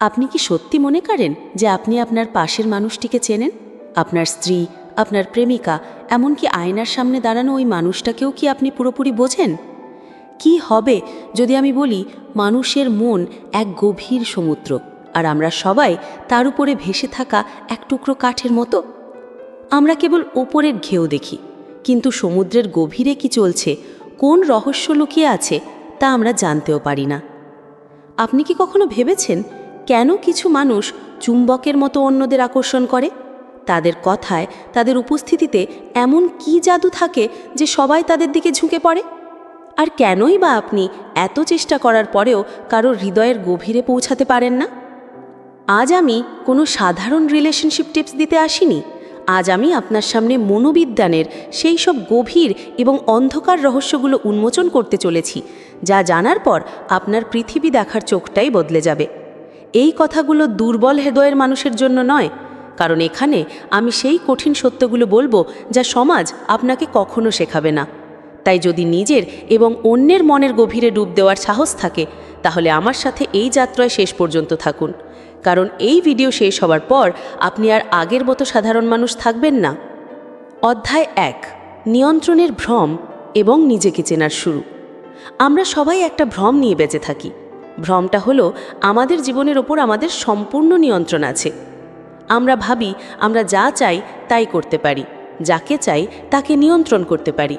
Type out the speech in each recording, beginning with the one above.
আপনি কি সত্যি মনে করেন যে আপনি আপনার পাশের মানুষটিকে চেনেন? আপনার স্ত্রী, আপনার প্রেমিকা, এমনকি আয়নার সামনে দাঁড়ানো ওই মানুষটাকেও কি আপনি পুরোপুরি বোঝেন? কি হবে যদি আমি বলি, মানুষের মন এক গভীর সমুদ্র, আর আমরা সবাই তার উপরে ভেসে থাকা এক টুকরো কাঠের মতো? আমরা কেবল ওপরের ঘেউ দেখি, কিন্তু সমুদ্রের গভীরে কি চলছে, কোন রহস্য লুকিয়ে আছে, তা আমরা জানতেও পারি না। আপনি কি কখনো ভেবেছেন কেন কিছু মানুষ চুম্বকের মতো অন্যদের আকর্ষণ করে? তাদের কথায়, তাদের উপস্থিতিতে এমন কি জাদু থাকে যে সবাই তাদের দিকে ঝুঁকে পড়ে? আর কেনই বা আপনি এত চেষ্টা করার পরেও কারও হৃদয়ের গভীরে পৌঁছাতে পারেন না? আজ আমি কোনো সাধারণ রিলেশনশিপ টিপস দিতে আসিনি। আজ আমি আপনার সামনে মনোবিজ্ঞানের সেই সব গভীর এবং অন্ধকার রহস্যগুলো উন্মোচন করতে চলেছি, যা জানার পর আপনার পৃথিবী দেখার চোখটাই বদলে যাবে। এই কথাগুলো দুর্বল হৃদয়ের মানুষের জন্য নয়, কারণ এখানে আমি সেই কঠিন সত্যগুলো বলব যা সমাজ আপনাকে কখনো শেখাবে না। তাই যদি নিজের এবং অন্যের মনের গভীরে ডুব দেওয়ার সাহস থাকে, তাহলে আমার সাথে এই যাত্রায় শেষ পর্যন্ত থাকুন। কারণ এই ভিডিও শেষ হওয়ার পর আপনি আর আগের মতো সাধারণ মানুষ থাকবেন না। অধ্যায় এক, নিয়ন্ত্রণের ভ্রম এবং নিজেকে চেনার শুরু। আমরা সবাই একটা ভ্রম নিয়ে বেঁচে থাকি। ভ্রমটা হলো আমাদের জীবনের ওপর আমাদের সম্পূর্ণ নিয়ন্ত্রণ আছে। আমরা ভাবি, আমরা যা চাই তাই করতে পারি, যাকে চাই তাকে নিয়ন্ত্রণ করতে পারি।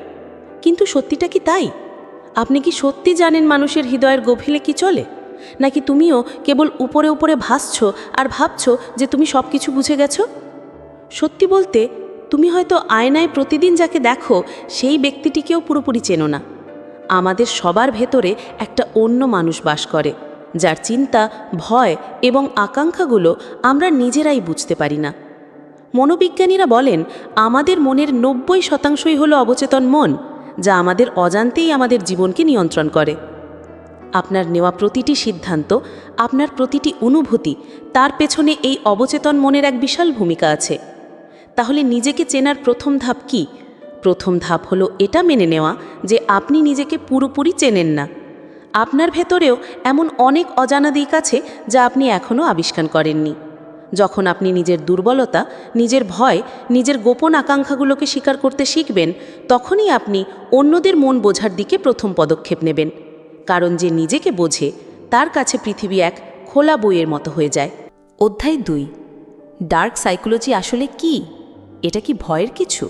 কিন্তু সত্যিটা কি তাই? আপনি কি সত্যি জানেন মানুষের হৃদয়ের গভীরে কি চলে? নাকি তুমিও কেবল উপরে উপরে ভাসছ আর ভাবছ যে তুমি সব কিছু বুঝে গেছো? সত্যি বলতে, তুমি হয়তো আয়নায় প্রতিদিন যাকে দেখো, সেই ব্যক্তিটিকেও পুরোপুরি চেনো না। আমাদের সবার ভেতরে একটা অন্য মানুষ বাস করে, যার চিন্তা, ভয় এবং আকাঙ্ক্ষাগুলো আমরা নিজেরাই বুঝতে পারি না। মনোবিজ্ঞানীরা বলেন, আমাদের মনের নব্বই শতাংশই হলো অবচেতন মন, যা আমাদের অজান্তেই আমাদের জীবনকে নিয়ন্ত্রণ করে। আপনার নেওয়া প্রতিটি সিদ্ধান্ত, আপনার প্রতিটি অনুভূতি, তার পেছনে এই অবচেতন মনের এক বিশাল ভূমিকা আছে। তাহলে নিজেকে চেনার প্রথম ধাপ কি? প্রথম ধাপ হলো এটা মেনে নেওয়া যে আপনি নিজেকে পুরোপুরি চেনেন না। আপনার ভেতরেও এমন অনেক অজানা দিক আছে যা আপনি এখনও আবিষ্কার করেননি। যখন আপনি নিজের দুর্বলতা, নিজের ভয়, নিজের গোপন আকাঙ্ক্ষাগুলোকে স্বীকার করতে শিখবেন, তখনই আপনি অন্যদের মন বোঝার দিকে প্রথম পদক্ষেপ নেবেন। কারণ যে নিজেকে বোঝে, তার কাছে পৃথিবী এক খোলা বইয়ের মতো হয়ে যায়। অধ্যায় দুই। ডার্ক সাইকোলজি আসলে কি? এটা কি ভয়ের কিছু?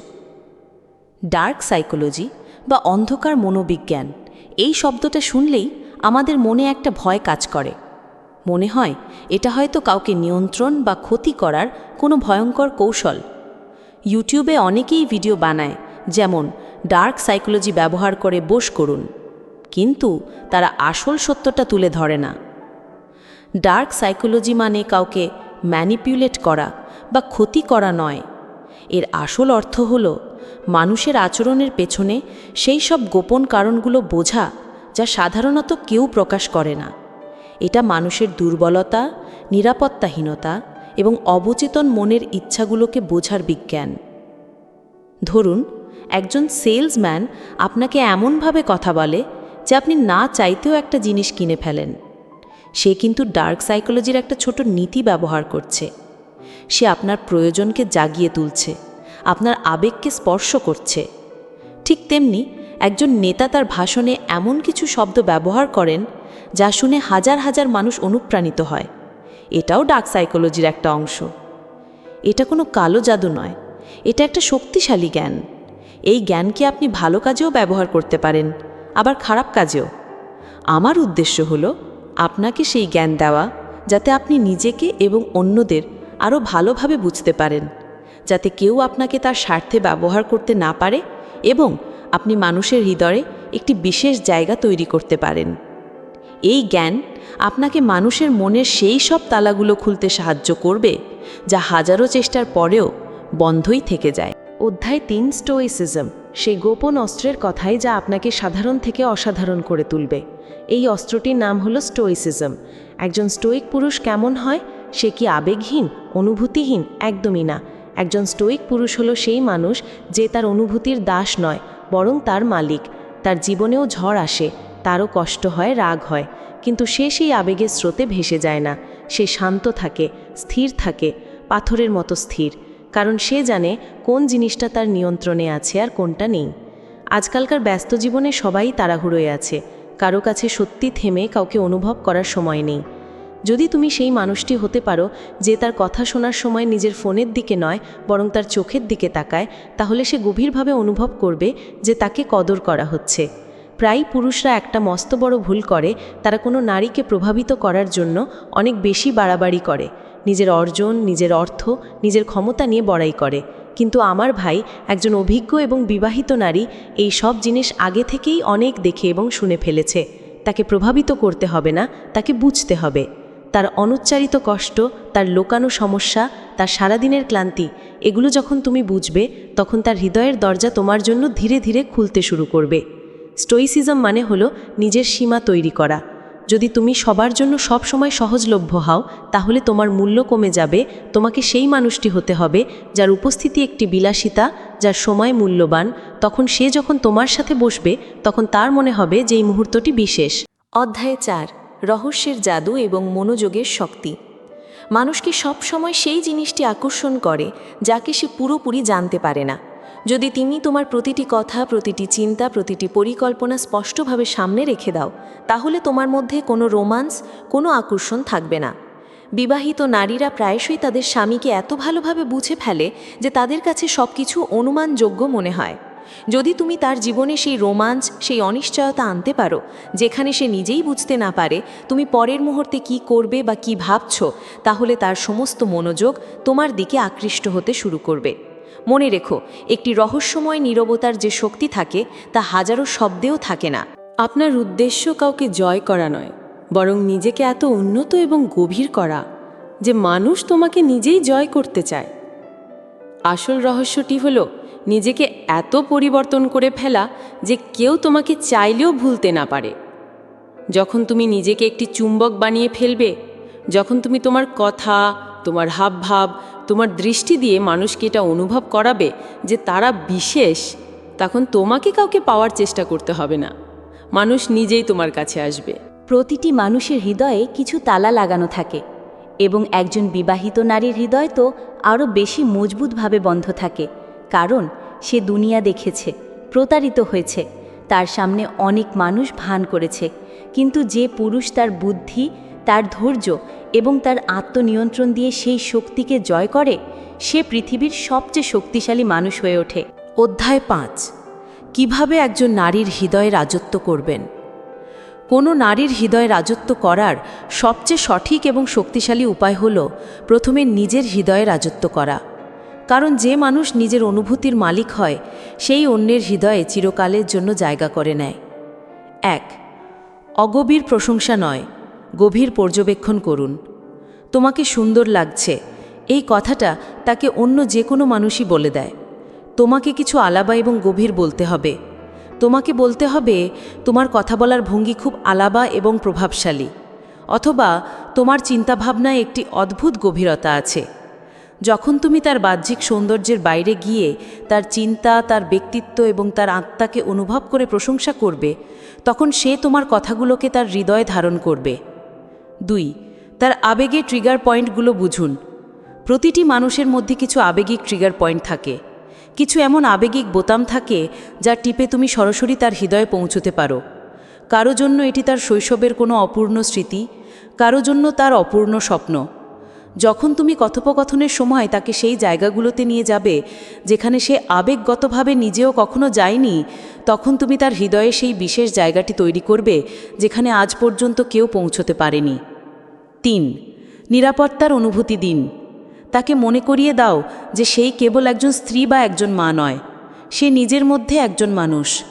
ডার্ক সাইকোলজি বা অন্ধকার মনোবিজ্ঞান। এই শব্দটা শুনলেই আমাদের মনে একটা ভয় কাজ করে। মনে হয় এটা হয়তো কাউকে নিয়ন্ত্রণ বা ক্ষতি করার কোনো ভয়ঙ্কর কৌশল। ইউটিউবে অনেকেই ভিডিও বানায়, যেমন ডার্ক সাইকোলজি ব্যবহার করে বস করুন। কিন্তু তারা আসল সত্যটা তুলে ধরে না। ডার্ক সাইকোলজি মানে কাউকে ম্যানিপুলেট করা বা ক্ষতি করা নয়। এর আসল অর্থ হল মানুষের আচরণের পেছনে সেই সব গোপন কারণগুলো বোঝা যা সাধারণত কেউ প্রকাশ করে না। এটা মানুষের দুর্বলতা, নিরাপত্তাহীনতা এবং অবচেতন মনের ইচ্ছাগুলোকে বোঝার বিজ্ঞান। ধরুন, একজন সেলসম্যান আপনাকে এমনভাবে কথা বলে যে আপনি না চাইতেও একটা জিনিস কিনে ফেলেন। সে কিন্তু ডার্ক সাইকোলজির একটা ছোট নীতি ব্যবহার করছে। সে আপনার প্রয়োজনকে জাগিয়ে তুলছে। আপনার আবেগকে স্পর্শ করছে। ঠিক তেমনি একজন নেতা তার ভাষণে এমন কিছু শব্দ ব্যবহার করেন যা শুনে হাজার হাজার মানুষ অনুপ্রাণিত হয়। এটাও ডার্ক সাইকোলজির একটা অংশ। এটা কোনো কালো জাদু নয়। এটা একটা শক্তিশালী জ্ঞান। এই জ্ঞানকে আপনি ভালো কাজেও ব্যবহার করতে পারেন, আবার খারাপ কাজেও। আমার উদ্দেশ্য হলো আপনাকে সেই জ্ঞান দেওয়া, যাতে আপনি নিজেকে এবং অন্যদের আরও ভালোভাবে বুঝতে পারেন। যাতে কেউ আপনাকে তার স্বার্থে ব্যবহার করতে না পারে এবং আপনি মানুষের হৃদয়ে একটি বিশেষ জায়গা তৈরি করতে পারেন। এই জ্ঞান আপনাকে মানুষের মনের সেই সব তালাগুলো খুলতে সাহায্য করবে, যা হাজারো চেষ্টার পরেও বন্ধই থেকে যায়। অধ্যায় তিন স্টোইসিজম সেই গোপন অস্ত্রের কথাই যা আপনাকে সাধারণ থেকে অসাধারণ করে তুলবে। এই অস্ত্রটির নাম হলো স্টোইসিজম একজন স্টোইক পুরুষ কেমন হয়? সে কি আবেগহীন, অনুভূতিহীন? একদমই না। একজন স্টোইক পুরুষ হলো সেই মানুষ যে তার অনুভূতির দাস নয়, বরং তার মালিক। তার জীবনেও ঝড় আসে, তারও কষ্ট হয়, রাগ হয়। কিন্তু সে সেই আবেগের স্রোতে ভেসে যায় না। সে শান্ত থাকে, স্থির থাকে, পাথরের মতো স্থির। কারণ সে জানে কোন জিনিসটা তার নিয়ন্ত্রণে আছে আর কোনটা নেই। আজকালকার ব্যস্ত জীবনে সবাই তাড়াহুড়োয় আছে। কারও কাছে সত্যি থেমে কাউকে অনুভব করার সময় নেই। যদি তুমি সেই মানুষটি হতে পারো যে তার কথা শোনার সময় নিজের ফোনের দিকে নয়, বরং তার চোখের দিকে তাকায়, তাহলে সে গভীরভাবে অনুভব করবে যে তাকে কদর করা হচ্ছে। প্রায় পুরুষরা একটা মস্ত বড় ভুল করে, তারা কোনো নারীকে প্রভাবিত করার জন্য অনেক বেশি বাড়াবাড়ি করে। নিজের অর্জন, নিজের অর্থ, নিজের ক্ষমতা নিয়ে বড়াই করে। কিন্তু আমার ভাই একজন অভিজ্ঞ এবং বিবাহিত নারী এই সব জিনিস আগে থেকেই অনেক দেখে এবং শুনে ফেলেছে। তাকে প্রভাবিত করতে হবে না, তাকে বুঝতে হবে। তার অনুচ্চারিত কষ্ট, তার লোকানো সমস্যা, তার সারাদিনের ক্লান্তি, এগুলো যখন তুমি বুঝবে, তখন তার হৃদয়ের দরজা তোমার জন্য ধীরে ধীরে খুলতে শুরু করবে। স্টোইসিজম মানে হলো নিজের সীমা তৈরি করা। যদি তুমি সবার জন্য সব সময় সহজলভ্য হও, তাহলে তোমার মূল্য কমে যাবে, তোমাকে সেই মানুষটি হতে হবে, যার উপস্থিতি একটি বিলাসিতা, যার সময় মূল্যবান, তখন সে যখন তোমার সাথে বসবে, তখন তার মনে হবে যে এই মুহূর্তটি বিশেষ। অধ্যায় চার। রহস্যের জাদু এবং মনোযোগের শক্তি। মানুষকে সব সময় সেই জিনিসটি আকর্ষণ করে, যাকে সে পুরোপুরি জানতে পারে না। যদি তুমি তোমার প্রতিটি কথা, প্রতিটি চিন্তা, প্রতিটি পরিকল্পনা স্পষ্টভাবে সামনে রেখে দাও, তাহলে তোমার মধ্যে কোনো রোমান্স, কোনো আকর্ষণ থাকবে না। বিবাহিত নারীরা প্রায়শই তাদের স্বামীকে এত ভালোভাবে বুঝে ফেলে যে তাদের কাছে সব কিছু অনুমানযোগ্য মনে হয়। যদি তুমি তার জীবনে সেই রোমাঞ্চ, সেই অনিশ্চয়তা আনতে পারো, যেখানে সে নিজেই বুঝতে না পারে তুমি পরের মুহূর্তে কি করবে বা কি ভাবছ, তাহলে তার সমস্ত মনোযোগ তোমার দিকে আকৃষ্ট হতে শুরু করবে। মনে রেখো, একটি রহস্যময় নীরবতার যে শক্তি থাকে, তা হাজারো শব্দেও থাকে না। আপনার উদ্দেশ্য কাউকে জয় করা নয়, বরং নিজেকে এত উন্নত এবং গভীর করা যে মানুষ তোমাকে নিজেই জয় করতে চায়। আসল রহস্যটি হলো নিজেকে এত পরিবর্তন করে ফেলা যে কেউ তোমাকে চাইলেও ভুলতে না পারে। যখন তুমি নিজেকে একটি চুম্বক বানিয়ে ফেলবে, যখন তুমি তোমার কথা, তোমার হাবভাব, তোমার দৃষ্টি দিয়ে মানুষকে এটা অনুভব করাবে যে তারা বিশেষ, তখন তোমাকে কাউকে পাওয়ার চেষ্টা করতে হবে না। মানুষ নিজেই তোমার কাছে আসবে। প্রতিটি মানুষের হৃদয়ে কিছু তালা লাগানো থাকে এবং একজন বিবাহিত নারীর হৃদয় তো আরও বেশি মজবুতভাবে বন্ধ থাকে। কারণ সে দুনিয়া দেখেছে, প্রতারিত হয়েছে, তার সামনে অনেক মানুষ ভান করেছে, কিন্তু যে পুরুষ তার বুদ্ধি, তার ধৈর্য এবং তার আত্মনিয়ন্ত্রণ দিয়ে সেই শক্তিকে জয় করে, সে পৃথিবীর সবচেয়ে শক্তিশালী মানুষ হয়ে ওঠে। অধ্যায় পাঁচ। কীভাবে একজন নারীর হৃদয়ে রাজত্ব করবেন? কোনো নারীর হৃদয়ে রাজত্ব করার সবচেয়ে সঠিক এবং শক্তিশালী উপায় হল, প্রথমে নিজের হৃদয়ে রাজত্ব করা। কারণ যে মানুষ নিজের অনুভূতির মালিক হয়, সেই অন্যের হৃদয়ে চিরকালের জন্য জায়গা করে নেয়। এক, অগভীর প্রশংসা নয়, গভীর পর্যবেক্ষণ করুন। তোমাকে সুন্দর লাগছে, এই কথাটা তাকে অন্য যে কোনো মানুষই বলে দেয়। তোমাকে কিছু আলাবা এবং গভীর বলতে হবে। তোমাকে বলতে হবে, তোমার কথা বলার ভঙ্গি খুব আলাবা এবং প্রভাবশালী। অথবা তোমার চিন্তাভাবনায় একটি অদ্ভুত গভীরতা আছে। যখন তুমি তার বাহ্যিক সৌন্দর্যের বাইরে গিয়ে তার চিন্তা, তার ব্যক্তিত্ব এবং তার আত্মাকে অনুভব করে প্রশংসা করবে, তখন সে তোমার কথাগুলোকে তার হৃদয়ে ধারণ করবে। দুই, তার আবেগে ট্রিগার পয়েন্টগুলো বুঝুন। প্রতিটি মানুষের মধ্যে কিছু আবেগিক ট্রিগার পয়েন্ট থাকে। কিছু এমন আবেগিক বোতাম থাকে যা টিপে তুমি সরাসরি তার হৃদয়ে পৌঁছতে পারো। কারও জন্য এটি তার শৈশবের কোনো অপূর্ণ স্মৃতি, কারও জন্য তার অপূর্ণ স্বপ্ন। যখন তুমি কথোপকথনের সময় তাকে সেই জায়গাগুলোতে নিয়ে যাবে, যেখানে সে আবেগগতভাবে নিজেও কখনো যায়নি, তখন তুমি তার হৃদয়ে সেই বিশেষ জায়গাটি তৈরি করবে, যেখানে আজ পর্যন্ত কেউ পৌঁছতে পারেনি। তিন, নিরাপত্তার অনুভূতি দিন। তাকে মনে করিয়ে দাও যে সেই কেবল একজন স্ত্রী বা একজন মা নয়, সে নিজের মধ্যে একজন মানুষ।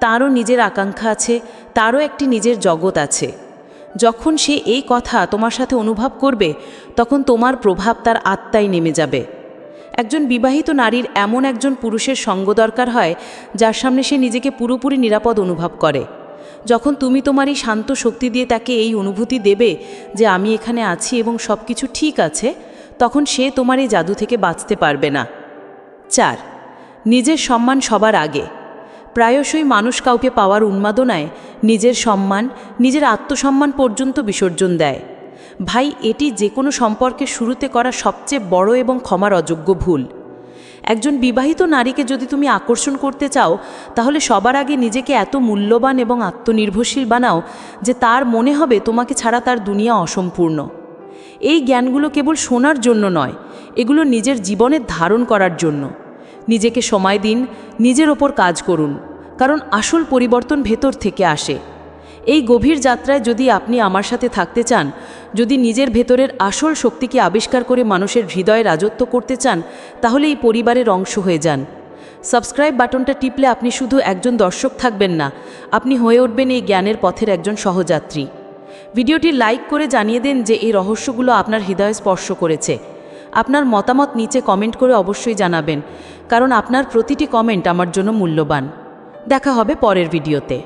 তারও নিজের আকাঙ্ক্ষা আছে, তারও একটি নিজের জগৎ আছে। যখন সে এই কথা তোমার সাথে অনুভব করবে, তখন তোমার প্রভাব তার আত্মায় নেমে যাবে। একজন বিবাহিত নারীর এমন একজন পুরুষের সঙ্গ দরকার হয়, যার সামনে সে নিজেকে পুরোপুরি নিরাপদ অনুভব করে। যখন তুমি তোমার এই শান্ত শক্তি দিয়ে তাকে এই অনুভূতি দেবে যে আমি এখানে আছি এবং সব কিছু ঠিক আছে, তখন সে তোমার এই জাদু থেকে বাঁচতে পারবে না। চার, নিজের সম্মান সবার আগে। প্রায়শই মানুষ কাউকে পাওয়ার উন্মাদনায় নিজের সম্মান, নিজের আত্মসম্মান পর্যন্ত বিসর্জন দেয়। ভাই, এটি যে কোনো সম্পর্কের শুরুতে করা সবচেয়ে বড় এবং ক্ষমার অযোগ্য ভুল। একজন বিবাহিত নারীকে যদি তুমি আকর্ষণ করতে চাও, তাহলে সবার আগে নিজেকে এত মূল্যবান এবং আত্মনির্ভরশীল বানাও যে তার মনে হবে তোমাকে ছাড়া তার দুনিয়া অসম্পূর্ণ। এই জ্ঞানগুলো কেবল শোনার জন্য নয়, এগুলো নিজের জীবনে ধারণ করার জন্য। নিজেকে সময় দিন, নিজের ওপর কাজ করুন, কারণ আসল পরিবর্তন ভেতর থেকে আসে। এই গভীর যাত্রায় যদি আপনি আমার সাথে থাকতে চান, যদি নিজের ভেতরের আসল শক্তিকে আবিষ্কার করে মানুষের হৃদয়ে রাজত্ব করতে চান, তাহলে এই পরিবারের অংশ হয়ে যান। সাবস্ক্রাইব বাটনটা টিপলে আপনি শুধু একজন দর্শক থাকবেন না, আপনি হয়ে উঠবেন এই জ্ঞানের পথের একজন সহযাত্রী। ভিডিওটি লাইক করে জানিয়ে দেন যে এই রহস্যগুলো আপনার হৃদয়ে স্পর্শ করেছে। আপনার মতামত নিচে কমেন্ট করে অবশ্যই জানাবেন, কারণ আপনার প্রতিটি কমেন্ট আমার জন্য মূল্যবান। দেখা হবে পরের ভিডিওতে।